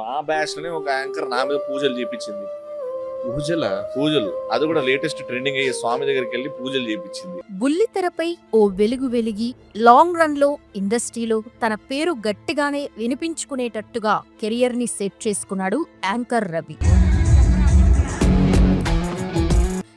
మా బ్యాచ్లోనే ఒక యాంకర్ నా మీద పూజలు చేపించింది. పూజల? పూజలు. అది కూడా లేటెస్ట్ ట్రెండింగ్ అయ్యే స్వామి దగ్గరికి వెళ్ళి పూజలు చేపించింది. బుల్లితెరపై ఓ వెలుగు వెలిగి లాంగ్ రన్లో ఇండస్ట్రీలో తన పేరు గట్టిగానే వినిపించుకునేటట్టుగా కెరియర్ని సెట్ చేసుకున్నాడు యాంకర్ రవి.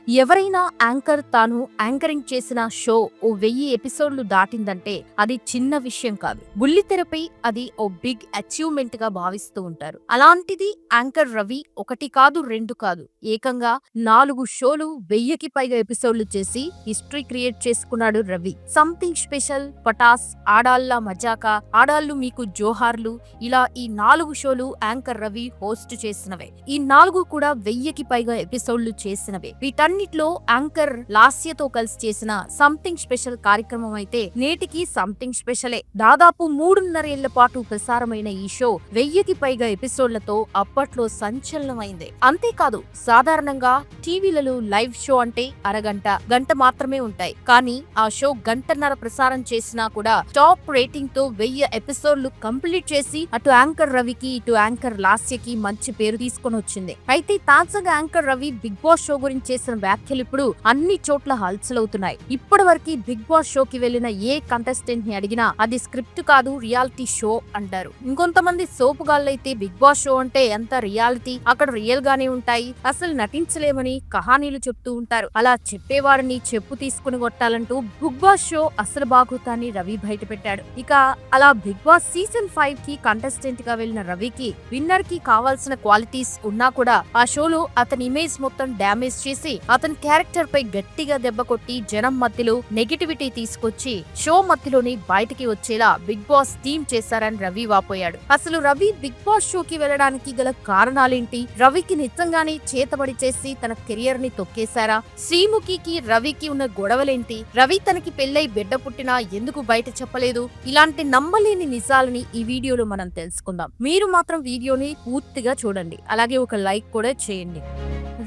ఎవరైనా యాంకర్ తాను యాంకరింగ్ చేసిన షో ఓ వెయ్యి ఎపిసోడ్లు దాటిందంటే అది చిన్న విషయం కాదు. బుల్లితెరపై అది ఓ బిగ్ అచీవ్మెంట్గా భావిస్తూ ఉంటారు. అలాంటిది యాంకర్ రవి ఒకటి కాదు రెండు కాదు. ఏకంగా నాలుగు షోలు వెయ్యికి పైగా ఎపిసోడ్లు చేసి హిస్టరీ క్రియేట్ చేసుకున్నాడు రవి. సంథింగ్ స్పెషల్ పటాస్ ఆడాళ్ళ మజాక ఆడాళ్ళు మీకు జోహార్లు ఇలా ఈ నాలుగు షోలు యాంకర్ రవి హోస్ట్ చేసినవే. ఈ నాలుగు కూడా వెయ్యికి పైగా ఎపిసోడ్లు చేసినవే. వీటన్ వీటన్నిటిలో యాంకర్ లాస్యతో కలిసి చేసిన సంథింగ్ స్పెషల్ కార్యక్రమం అయితే నేటికి సంథింగ్ స్పెషలే. దాదాపు మూడున్నరేళ్ళ పాటు ప్రసారమైన ఈ షో వెయ్యికి పైగా ఎపిసోడ్లతో అప్పట్లో సంచలనమైంది. అంతేకాదు సాధారణంగా టీవీలలో లైవ్ షో అంటే అరగంట గంట మాత్రమే ఉంటాయి. కానీ ఆ షో గంటన్నర ప్రసారం చేసినా కూడా టాప్ రేటింగ్తో వెయ్యి ఎపిసోడ్లు కంప్లీట్ చేసి అటు యాంకర్ రవికి ఇటు యాంకర్ లాస్యకి మంచి పేరు తీసుకొని వచ్చింది అయితే తాజాగా anchor Ravi Bigg Boss show గురించి చేసిన వ్యాఖ్యలు ఇప్పుడు అన్ని చోట్ల హల్చలవుతున్నాయి. ఇప్పటి వరకు బిగ్ బాస్ షోకి వెళ్ళిన ఏ కంటెస్టెంట్ని అడిగినా అది స్క్రిప్ట్ కాదు రియాలిటీ షో అంటారు. ఇంకొంతమంది సోపుగాళ్ళైతే బిగ్ బాస్ షో అంటే ఎంత రియాలిటీ? అక్కడ రియల్ గానే ఉంటాయి. అసలు నటించలేమని కహానీలు చెప్తూ ఉంటారు. అలా చెప్పేవాడిని చెప్పు తీసుకుని కొట్టాలంటూ బిగ్ బాస్ షో అసలు బాగోతాన్ని రవి బయట పెట్టాడు. ఇక అలా బిగ్ బాస్ సీజన్ ఫైవ్కి కంటెస్టెంట్గా వెళ్ళిన రవికి విన్నర్కి కావాల్సిన క్వాలిటీస్ ఉన్నా కూడా ఆ షోలో అతని ఇమేజ్ మొత్తం డ్యామేజ్ చేసి అతని క్యారెక్టర్ పై గట్టిగా దెబ్బ కొట్టి జనం మధ్యలో నెగిటివిటీ తీసుకొచ్చి షో మధ్యలోనే బయటికి వచ్చేలా బిగ్ బాస్ టీమ్ చేశారని రవి వాపోయాడు. అసలు రవి బిగ్ బాస్ షోకి వెళ్ళడానికి గల కారణాలేంటి? రవికి నిజంగానే చేతబడి చేసి తన కెరియర్ని తొక్కేశారా? శ్రీముఖికి రవికి ఉన్న గొడవలేంటి? రవి తనకి పెళ్ళై బిడ్డ పుట్టినా ఎందుకు బయట చెప్పలేదు? ఇలాంటి నమ్మలేని నిజాలని ఈ వీడియోలో మనం తెలుసుకుందాం. మీరు మాత్రం వీడియోని పూర్తిగా చూడండి. అలాగే ఒక లైక్ కూడా చేయండి.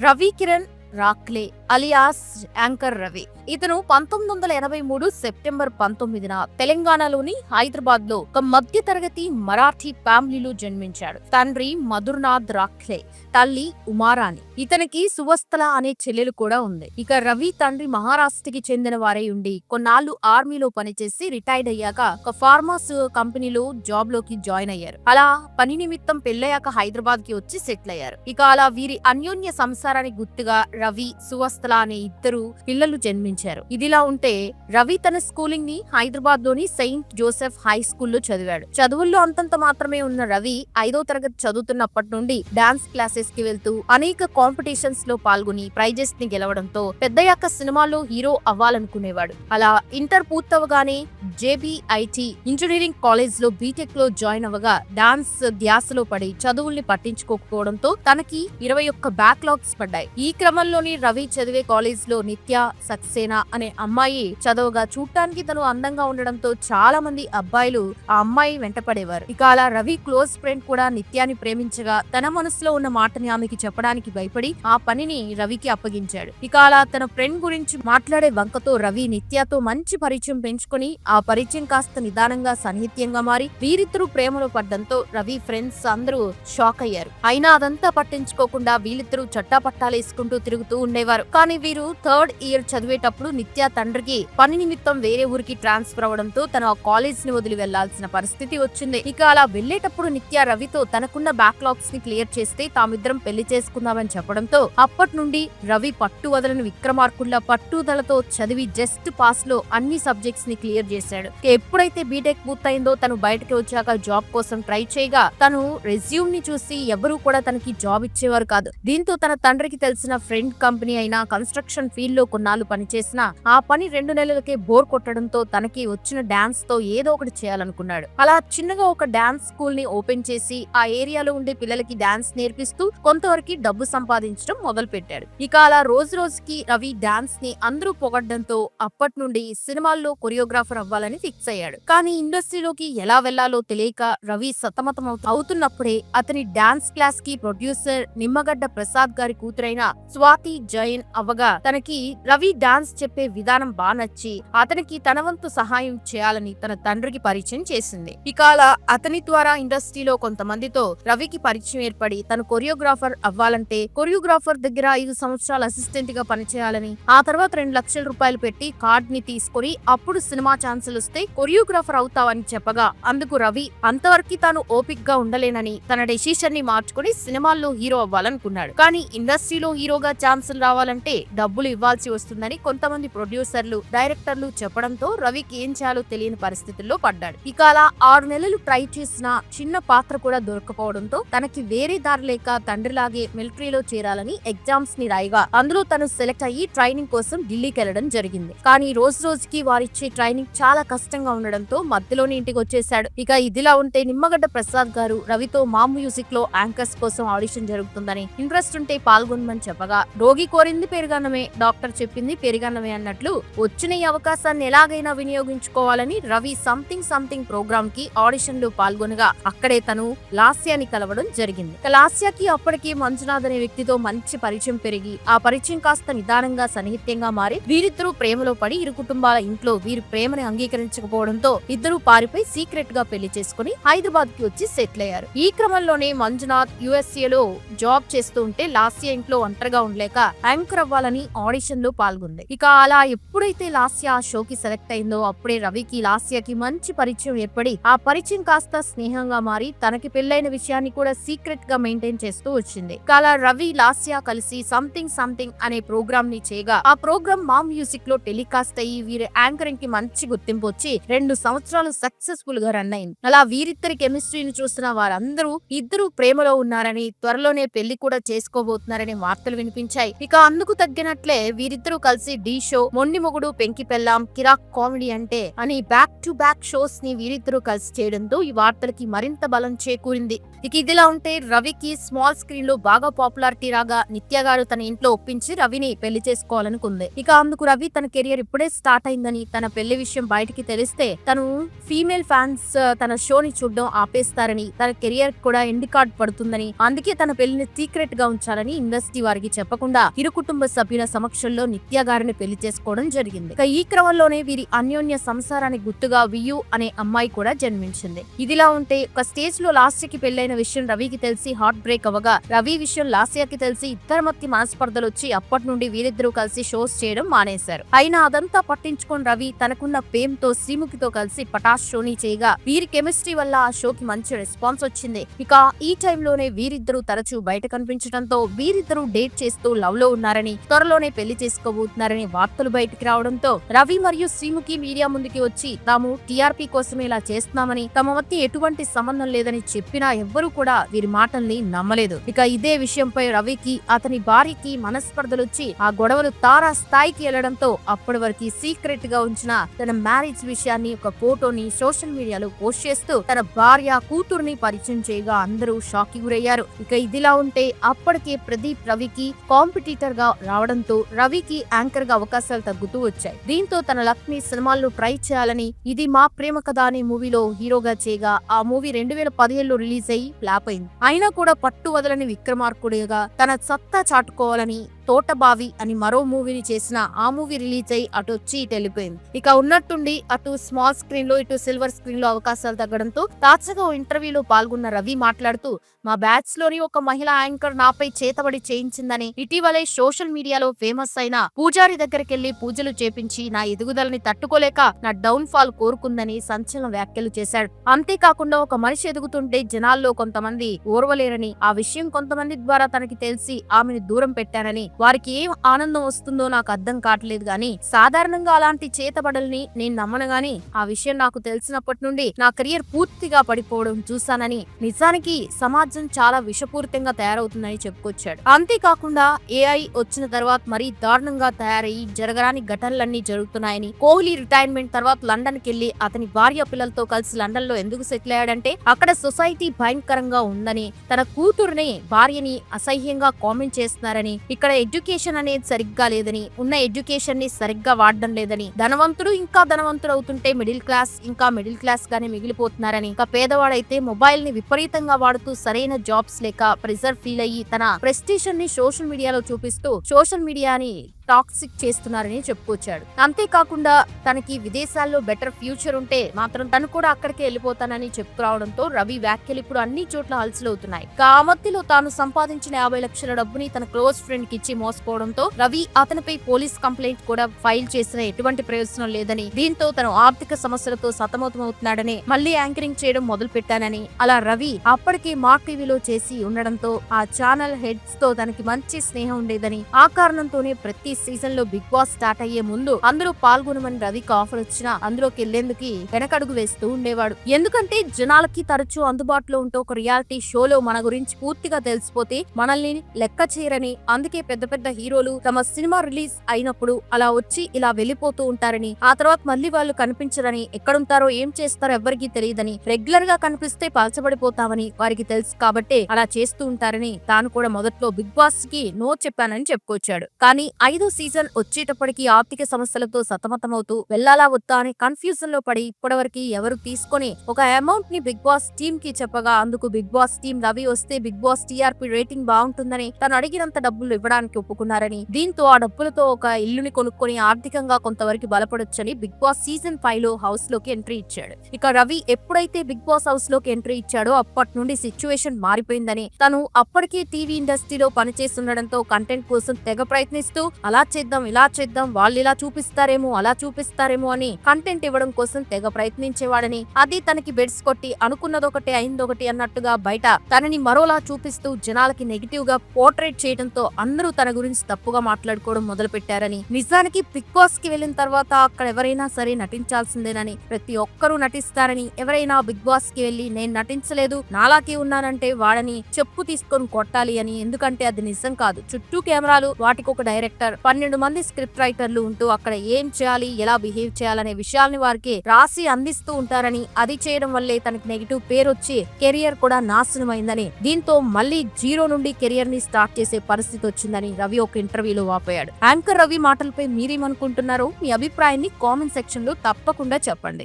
రవి కిరణ్ రాక్లే అలియాస్ యాంకర్ రవి. ఇతను పంతొమ్మిది వందల ఎనభై మూడు సెప్టెంబర్ పంతొమ్మిదిన తెలంగాణలోని హైదరాబాద్లో ఒక మధ్య తరగతి మరాఠీ ఫ్యామిలీలో జన్మించాడు. తండ్రి మధుర్నాథ్ రాఖ్లే తల్లి ఉమారాణి. ఇతనికి సువస్థల అనే చెల్లెలు కూడా ఉంది. ఇక రవి తండ్రి మహారాష్ట్రకి చెందిన వారై ఉండి కొన్నాళ్ళు ఆర్మీలో పనిచేసి రిటైర్డ్ అయ్యాక ఒక ఫార్మాస్ కంపెనీలో జాబ్లోకి జాయిన్ అయ్యారు. అలా పని నిమిత్తం పెళ్ళయ్యాక హైదరాబాద్కి వచ్చి సెటిల్ అయ్యారు. ఇక అలా వీరి అన్యోన్య సంసారానికి గుర్తుగా రవి సువస్థల అనే ఇద్దరు పిల్లలు జన్మించారు. ఇదిలా ఉంటే రవి తన స్కూలింగ్ని హైదరాబాద్లోని సెయింట్ జోసెఫ్ హై స్కూల్లో చదివాడు. చదువుల్లో అంతంత మాత్రమే ఉన్న రవి ఐదో తరగతి చదువుతున్నప్పటి నుండి డాన్స్ క్లాసెస్కి వెళ్తూ అనేక కాంపిటీషన్స్లో పాల్గొని ప్రైజెస్ని గెలవడంతో పెద్దయ్యాక సినిమాలో హీరో అవ్వాలనుకునేవాడు. అలా ఇంటర్ పూర్తవగానే జేబీఐటి ఇంజనీరింగ్ కాలేజ్లో బీటెక్లో జాయిన్ అవ్వగా డాన్స్ ధ్యాసలో పడి చదువుల్ని పట్టించుకోకపోవడంతో తనకి ఇరవై ఒక్క బ్యాక్లాగ్స్ పడ్డాయి. ఈ క్రమంలోని రవి చదివే కాలేజ్లో నిత్య సక్సేనా అనే అమ్మాయి చదవగా చూడటానికి తను అందంగా ఉండడంతో చాలా మంది అబ్బాయిలు ఆ అమ్మాయి వెంటపడేవారు ఇక అలా రవి క్లోజ్ ఫ్రెండ్ కూడా నిత్యాన్ని ప్రేమించగా తన మనసులో ఉన్న మాటని ఆమెకి చెప్పడానికి భయపడి ఆ పనిని రవికి అప్పగించాడు. ఇక అలా తన ఫ్రెండ్ గురించి మాట్లాడే వంకతో రవి నిత్యతో మంచి పరిచయం పెంచుకొని ఆ పరిచయం కాస్త నిదానంగా సన్నిహిత్యంగా మారి వీరిద్దరూ ప్రేమలో పడ్డంతో రవి ఫ్రెండ్స్ అందరూ షాక్ అయ్యారు. అయినా అదంతా పట్టించుకోకుండా వీళ్ళిద్దరూ చట్టాపట్టాలేసుకుంటూ తిరుగుతూ ఉండేవారు. కానీ వీరు థర్డ్ ఇయర్ చదివేటప్పుడు నిత్య తండ్రికి పని నిమిత్తం వేరే ఊరికి ట్రాన్స్ఫర్ అవడంతో తను ఆ కాలేజ్ని వదిలి వెళ్ళాల్సిన పరిస్థితి వచ్చింది. ఇక అలా వెళ్ళేటప్పుడు నిత్య రవితో తనకున్న బ్యాక్లాగ్స్ని క్లియర్ చేస్తే తామిద్దరం పెళ్ళి చేసుకుందామని చెప్పారు. చెప్పడంతో అప్పటి నుండి రవి పట్టు వదలని విక్రమార్కుల్లా పట్టుదలతో చదివి జస్ట్ పాస్లో అన్ని సబ్జెక్ట్స్ని క్లియర్ చేశాడు. ఎప్పుడైతే బీటెక్ పూర్తయిందో తను బయటకి వచ్చాక జాబ్ కోసం ట్రై చేయగా తను రెజ్యూమ్ని చూసి ఎవరూ కూడా తనకి జాబ్ ఇచ్చేవారు కాదు. దీంతో తన తండ్రికి తెలిసిన ఫ్రెండ్ కంపెనీ అయిన కన్స్ట్రక్షన్ ఫీల్డ్లో కొన్నాళ్ళు పనిచేసిన ఆ పని రెండు నెలలకే బోర్ కొట్టడంతో తనకి వచ్చిన డాన్స్తో ఏదో ఒకటి చేయాలనుకున్నాడు. అలా చిన్నగా ఒక డాన్స్ స్కూల్ని ఓపెన్ చేసి ఆ ఏరియాలో ఉండే పిల్లలకి డాన్స్ నేర్పిస్తూ కొంతవరకు డబ్బు సంపాదించడం మొదలుపెట్టాడు. ఇక అలా రోజు రోజుకి రవి డాన్స్ని అందరూ పొగడ్డంతో అప్పటి నుండి సినిమాల్లో కొరియోగ్రాఫర్ అవ్వాలని ఫిక్స్ అయ్యాడు. కానీ ఇండస్ట్రీలోకి ఎలా వెళ్ళాలో తెలియక రవి సతమతం అవుతున్నప్పుడే అతని డాన్స్ క్లాస్కి ప్రొడ్యూసర్ నిమ్మగడ్డ ప్రసాద్ గారి కూతురైన స్వాతి జైన్ అవ్వగా తనకి రవి డాన్స్ చెప్పే విధానం బాగా నచ్చి అతనికి తన వంతు సహాయం చేయాలని తన తండ్రికి పరిచయం చేసింది. ఇక అలా అతని ద్వారా ఇండస్ట్రీలో కొంతమందితో రవికి పరిచయం ఏర్పడి తను కొరియోగ్రాఫర్ అవ్వాలంటే కొరియోగ్రాఫర్ దగ్గర ఐదు సంవత్సరాలు అసిస్టెంట్గా పనిచేయాలని ఆ తర్వాత రెండు లక్షల రూపాయలు పెట్టి కార్డ్ని తీసుకుని అప్పుడు సినిమా ఛాన్సులు వస్తే కొరియోగ్రాఫర్ అవుతావని చెప్పగా అందుకు రవి అంతవరకు తాను ఓపిక్గా ఉండలేనని తన డెసిషన్ని మార్చుకుని సినిమాల్లో హీరో అవ్వాలనుకున్నాడు. కానీ ఇండస్ట్రీలో హీరోగా ఛాన్సులు రావాలంటే డబ్బులు ఇవ్వాల్సి వస్తుందని కొంతమంది ప్రొడ్యూసర్లు డైరెక్టర్లు చెప్పడంతో రవికి ఏం చేయాలో తెలియని పరిస్థితుల్లో పడ్డాడు. ఇక అలా ఆరు నెలలు ట్రై చేసిన చిన్న పాత్ర కూడా దొరకపోవడంతో తనకి వేరే దారి లేక తండ్రిలాగే మిలిటరీలో చేరాలని ఎగ్జామ్స్ని రాయగా అందులో తను సెలెక్ట్ అయ్యి ట్రైనింగ్ కోసం ఢిల్లీకి వెళ్ళడం జరిగింది. కానీ రోజు రోజుకి వారిచ్చే ట్రైనింగ్ చాలా కష్టంగా ఉండడంతో మధ్యలోనే ఇంటికి వచ్చేశాడు. ఇక ఇదిలా ఉంటే నిమ్మగడ్డ ప్రసాద్ గారు రవితో మా మ్యూజిక్లో యాంకర్స్ కోసం ఆడిషన్ జరుగుతుందని ఇంట్రెస్ట్ ఉంటే పాల్గొనమని చెప్పగా రోగి కోరింది పెరుగన్నమే డాక్టర్ చెప్పింది పెరుగన్నమే అన్నట్లు వచ్చిన ఈ అవకాశాన్ని ఎలాగైనా వినియోగించుకోవాలని రవి సంథింగ్ సంథింగ్ ప్రోగ్రామ్కి ఆడిషన్లో పాల్గొనగా అక్కడే తను లాస్యాని కలవడం జరిగింది. లాస్యాకి అప్పటికి మంజునాథ్ అనే వ్యక్తితో మంచి పరిచయం పెరిగి ఆ పరిచయం కాస్త నిదానంగా సన్నిహిత్యంగా మారి వీరిద్దరూ ప్రేమలో పడి ఇరు కుటుంబాల ఇంట్లో వీరి ప్రేమని అంగీకరించకపోవడంతో ఇద్దరు పారిపోయి సీక్రెట్గా పెళ్ళి చేసుకుని హైదరాబాద్కి వచ్చి సెటిల్ అయ్యారు. ఈ క్రమంలోనే మంజునాథ్ యుఎస్ఏ లో జాబ్ చేస్తూ ఉంటే లాస్య ఇంట్లో ఒంటరిగా ఉండలేక యాంకర్ అవ్వాలని ఆడిషన్లో పాల్గొంది. ఇక అలా ఎప్పుడైతే లాస్య ఆ షోకి సెలెక్ట్ అయిందో అప్పుడే రవికి లాస్యకి మంచి పరిచయం ఏర్పడి ఆ పరిచయం కాస్త స్నేహంగా మారి తనకి పెళ్ళైన విషయాన్ని కూడా సీక్రెట్గా మెయింటైన్ చేస్తూ వచ్చింది. ఇక అలా రవి లాస్యా కలిసి సంథింగ్ సంథింగ్ అనే ప్రోగ్రామ్ని చేయగా ఆ ప్రోగ్రామ్ మా మ్యూజిక్లో టెలికాస్ట్ అయ్యి వీరి యాంకరింగ్కి మంచి గుర్తింపు వచ్చి రెండు సంవత్సరాలు సక్సెస్ఫుల్గా రన్ అయింది. అలా వీరిద్దరి కెమిస్ట్రీని చూస్తున్న వారందరూ ఇద్దరు ప్రేమలో ఉన్నారని త్వరలోనే పెళ్ళి కూడా చేసుకోబోతున్నారని వార్తలు వినిపించాయి. ఇక అందుకు తగ్గినట్లే వీరిద్దరూ కలిసి డి షో మొండి మొగుడు పెంకి పెళ్ళాం కిరాక్ కామెడీ అంటే అని బ్యాక్ టు బ్యాక్ షోస్ని వీరిద్దరూ కలిసి చేయడంతో ఈ వార్తలకి మరింత బలం చేకూరింది. ఇక ఇదిలా ఉంటే రవికి స్మాల్ స్క్రీన్లో బాగా పాపులర్ పాపులారిటీ రాగా నిత్య గారు తన ఇంట్లో ఒప్పించి రవిని పెళ్ళి చేసుకోవాలనుకుంది. ఇక అందుకు రవి తన కెరియర్ ఇప్పుడే స్టార్ట్ అయిందని తన పెళ్ళి విషయం బయటికి తెలిస్తే తను ఫీమేల్ ఫ్యాన్స్ తన షోని చూడడం ఆపేస్తారని తన కెరియర్ కూడా ఎండ్ కార్డ్ పడుతుందని అందుకే తన పెళ్ళిని సీక్రెట్గా ఉంచాలని ఇండస్ట్రీ వారికి చెప్పకుండా ఇరు కుటుంబ సభ్యుల సమక్షంలో నిత్య గారిని పెళ్ళి చేసుకోవడం జరిగింది. ఇక ఈ క్రమంలోనే వీరి అన్యోన్య సంసారానికి గుర్తుగా వియు అనే అమ్మాయి కూడా జన్మించింది. ఇదిలా ఉంటే ఒక స్టేజ్లో లాస్ట్కి పెళ్ళైన విషయం రవికి తెలిసి హార్ట్ బ్రేక్ అవగా రవి విషయం లాస్యకి తెలిసి ఇద్దరి మధ్య మనస్పర్ధలు వచ్చి అప్పటి నుండి వీరిద్దరూ కలిసి షోస్ చేయడం మానేశారు. అయినా అదంతా పట్టించుకొని రవి తనకున్న ఫేమ్ శ్రీముఖితో కలిసి పటాష్ షోని చేయగా వీరి కెమిస్ట్రీ వల్ల ఆ షోకి మంచి రెస్పాన్స్ వచ్చింది. ఇక ఈ టైంలోనే వీరిద్దరూ తరచూ బయట కనిపించడంతో వీరిద్దరూ డేట్ చేస్తూ లవ్లో ఉన్నారని త్వరలోనే పెళ్ళి చేసుకోబోతున్నారని వార్తలు బయటికి రావడంతో రవి మరియు శ్రీముఖి మీడియా ముందుకి వచ్చి తాము టీఆర్పీ కోసమే ఇలా చేస్తున్నామని తమ మధ్య ఎటువంటి సంబంధం లేదని చెప్పినా ఎవ్వరూ కూడా వీరి మాటల్ని నమ్మలేదు. ఇక ఇదే విషయంపై రవికి అతని భార్యకి మనస్పర్ధలొచ్చి ఆ గొడవలు తారా స్థాయికి వెళ్ళడంతో అప్పటి వరకు సీక్రెట్గా ఉంచిన తన మ్యారేజ్ విషయాన్ని ఒక ఫోటోని సోషల్ మీడియాలో పోస్ట్ చేస్తూ తన భార్య కూతుర్ని పరిచయం చేయగా అందరూ షాక్కి గురయ్యారు. ఇక ఇదిలా ఉంటే అప్పటికే ప్రదీప్ రవికి కాంపిటీటర్గా రావడంతో రవికి యాంకర్గా అవకాశాలు తగ్గుతూ వచ్చాయి. దీంతో తన లక్ష్మి ని సినిమాల్లో ట్రై చేయాలని ఇది మా ప్రేమ కథ అనే మూవీలో హీరోగా చేయగా ఆ మూవీ రెండు వేల పదిహేడులో రిలీజ్ అయ్యి ఫ్లాప్ అయింది. అయినా కూడా పట్టు వదలని విక్రమార్కుడిగా తన సత్తా చాటుకోవాలని తోటబావి అని మరో మూవీని చేసిన ఆ మూవీ రిలీజ్ అయి అటు వచ్చి ఇటు వెళ్ళిపోయింది. ఇక ఉన్నట్టుండి అటు స్మాల్ స్క్రీన్లో ఇటు సిల్వర్ స్క్రీన్లో అవకాశాలు తగ్గడంతో తాజాగా ఓ ఇంటర్వ్యూలో పాల్గొన్న రవి మాట్లాడుతూ మా బ్యాచ్లోని ఒక మహిళా యాంకర్ నాపై చేతబడి చేయించిందని ఇటీవలే సోషల్ మీడియాలో ఫేమస్ అయిన పూజారి దగ్గరికెళ్ళి పూజలు చేపించి నా ఎదుగుదలని తట్టుకోలేక నా డౌన్ ఫాల్ కోరుకుందని సంచలన వ్యాఖ్యలు చేశాడు. అంతేకాకుండా ఒక మనిషి ఎదుగుతుంటే జనాల్లో కొంతమంది ఓర్వలేరని ఆ విషయం కొంతమంది ద్వారా తనకి తెలిసి ఆమెను దూరం పెట్టానని వారికి ఏం ఆనందం వస్తుందో నాకు అర్థం కావట్లేదు గాని సాధారణంగా అలాంటి చేతబడల్ని నేను నమ్మను గాని ఆ విషయం నాకు తెలిసినప్పటి నుండి నా కెరియర్ పూర్తిగా పడిపోవడం చూశానని నిజానికి సమాజం చాలా విషపూరితంగా తయారవుతుందని చెప్పుకొచ్చాడు. అంతేకాకుండా ఏఐ వచ్చిన తర్వాత మరీ దారుణంగా తయారయ్యి జరగరాని ఘటనలన్నీ జరుగుతున్నాయని కోహ్లీ రిటైర్మెంట్ తర్వాత లండన్ కెళ్ళి అతని భార్య పిల్లలతో కలిసి లండన్లో ఎందుకు సెటిల్ అయ్యాడంటే అక్కడ సొసైటీ భయంకరంగా ఉందని తన కూతురుని భార్యని అసహ్యంగా కామెంట్ చేస్తున్నారని ఇక్కడ ఎడ్యుకేషన్ అనేది సరిగ్గా లేదని ఉన్న ఎడ్యుకేషన్ని సరిగ్గా వాడడం లేదని ధనవంతుడు ఇంకా ధనవంతుడు అవుతుంటే మిడిల్ క్లాస్ ఇంకా మిడిల్ క్లాస్ గానే మిగిలిపోతున్నారని ఇంకా పేదవాడైతే మొబైల్ని విపరీతంగా వాడుతూ సరైన జాబ్స్ లేక ప్రెజర్ ఫీల్ అయ్యి తన ప్రెస్టేషన్ని సోషల్ మీడియాలో చూపిస్తూ సోషల్ మీడియాని టాక్సిక్ చేస్తున్నారని చెప్పుకొచ్చాడు. అంతేకాకుండా తనకి విదేశాల్లో బెటర్ ఫ్యూచర్ ఉంటే మాత్రం తను కూడా అక్కడికే వెళ్ళిపోతానని చెప్పుకురావడంతో రవి వ్యాఖ్యలు ఇప్పుడు అన్ని చోట్ల అలసలవుతున్నాయి ఇక మధ్యలో తాను సంపాదించిన యాభై లక్షల డబ్బుని తన క్లోజ్ ఫ్రెండ్కి ఇచ్చి మోసపోవడంతో రవి అతనిపై పోలీస్ కంప్లైంట్ కూడా ఫైల్ చేసిన ఎటువంటి ప్రయోజనం లేదని దీంతో తను ఆర్థిక సమస్యలతో సతమతమవుతున్నాడని మళ్ళీ యాంకరింగ్ చేయడం మొదలు పెట్టానని అలా రవి అప్పటికే మాక్ టీవీలో చేసి ఉండడంతో ఆ ఛానల్ హెడ్స్తో తనకి మంచి స్నేహం ఉండేదని ఆ కారణంతోనే ప్రతి సీజన్లో బిగ్ బాస్ స్టార్ట్ అయ్యే ముందు అందరూ పాల్గొనమని రవికి ఆఫర్ వచ్చినా అందులోకి వెళ్ళేందుకు వెనకడుగు వేస్తూ ఉండేవాడు. ఎందుకంటే జనాలకి తరచూ అందుబాటులో ఉంటూ ఒక రియాలిటీ షోలో మన గురించి పూర్తిగా తెలిసిపోతే మనల్ని లెక్క చేయరని అందుకే పెద్ద పెద్ద హీరోలు తమ సినిమా రిలీజ్ అయినప్పుడు అలా వచ్చి ఇలా వెళ్ళిపోతూ ఉంటారని ఆ తర్వాత మళ్ళీ వాళ్ళు కనిపించరని ఎక్కడుంటారో ఏం చేస్తారో ఎవ్వరికీ తెలియదని రెగ్యులర్గా కనిపిస్తే పాల్చబడిపోతామని వారికి తెలుసు కాబట్టే అలా చేస్తూ ఉంటారని తాను కూడా మొదట్లో బిగ్ బాస్కి నో చెప్పానని చెప్పుకొచ్చాడు. కానీ ఐదో సీజన్ వచ్చేటప్పటికి ఆర్థిక సమస్యలతో సతమతమవుతూ వెళ్ళాలా వద్దా అని కన్ఫ్యూజన్లో పడి ఇప్పటివరకు ఎవరు తీసుకొని ఒక అమౌంట్ని బిగ్ బాస్ టీమ్కి చెప్పగా అందుకు బిగ్ బాస్ టీం రవి వస్తే బిగ్ బాస్ టీఆర్పీ రేటింగ్ బాగుంటుందని తను అడిగినంత డబ్బులు ఇవ్వడానికి ఒప్పుకున్నారని. దీంతో ఆ డబ్బులతో ఒక ఇల్లుని కొనుక్కొని ఆర్థికంగా కొంతవరకు బలపడొచ్చని బిగ్ బాస్ సీజన్ ఫైవ్లో హౌస్లోకి ఎంట్రీ ఇచ్చాడు. ఇక రవి ఎప్పుడైతే బిగ్ బాస్ హౌస్లోకి ఎంట్రీ ఇచ్చాడో అప్పటి నుండి సిచ్యువేషన్ మారిపోయిందని తను అప్పటికే టీవీ ఇండస్ట్రీలో పనిచేస్తుండడంతో కంటెంట్ కోసం తెగ ప్రయత్నిస్తూ అలా అలా చేద్దాం ఇలా చేద్దాం వాళ్ళు ఇలా చూపిస్తారేమో అలా చూపిస్తారేమో అని కంటెంట్ ఇవ్వడం కోసం తెగ ప్రయత్నించేవాడని అది తనకి బెడ్స్ కొట్టి అనుకున్నదొకటి అయిందొకటి అన్నట్టుగా బయట తనని మరోలా చూపిస్తూ జనాలకి నెగిటివ్గా పోర్ట్రేట్ చేయడంతో అందరూ తన గురించి తప్పుగా మాట్లాడుకోవడం మొదలు పెట్టారని నిజానికి బిగ్ బాస్కి వెళ్ళిన తర్వాత అక్కడ ఎవరైనా సరే నటించాల్సిందేనని ప్రతి ఒక్కరూ నటిస్తారని ఎవరైనా బిగ్ బాస్కి వెళ్ళి నేను నటించలేదు నాలాకి ఉన్నానంటే వాడని చెప్పు తీసుకొని కొట్టాలి అని ఎందుకంటే అది నిజం కాదు. చుట్టూ కెమెరాలు వాటికి ఒక డైరెక్టర్ పన్నెండు మంది స్క్రిప్ట్ రైటర్లు ఉంటూ అక్కడ ఏం చేయాలి ఎలా బిహేవ్ చేయాలనే విషయాల్ని వారికి రాసి అందిస్తూ ఉంటారని అది చేయడం వల్లే తనకి నెగిటివ్ పేరు వచ్చి కెరియర్ కూడా నాశనమైందని దీంతో మళ్ళీ జీరో నుండి కెరియర్ని స్టార్ట్ చేసే పరిస్థితి వచ్చిందని రవి ఒక ఇంటర్వ్యూలో వాపోయాడు. యాంకర్ రవి మాటలపై మీరేమనుకుంటున్నారో మీ అభిప్రాయాన్ని కామెంట్ సెక్షన్లో తప్పకుండా చెప్పండి.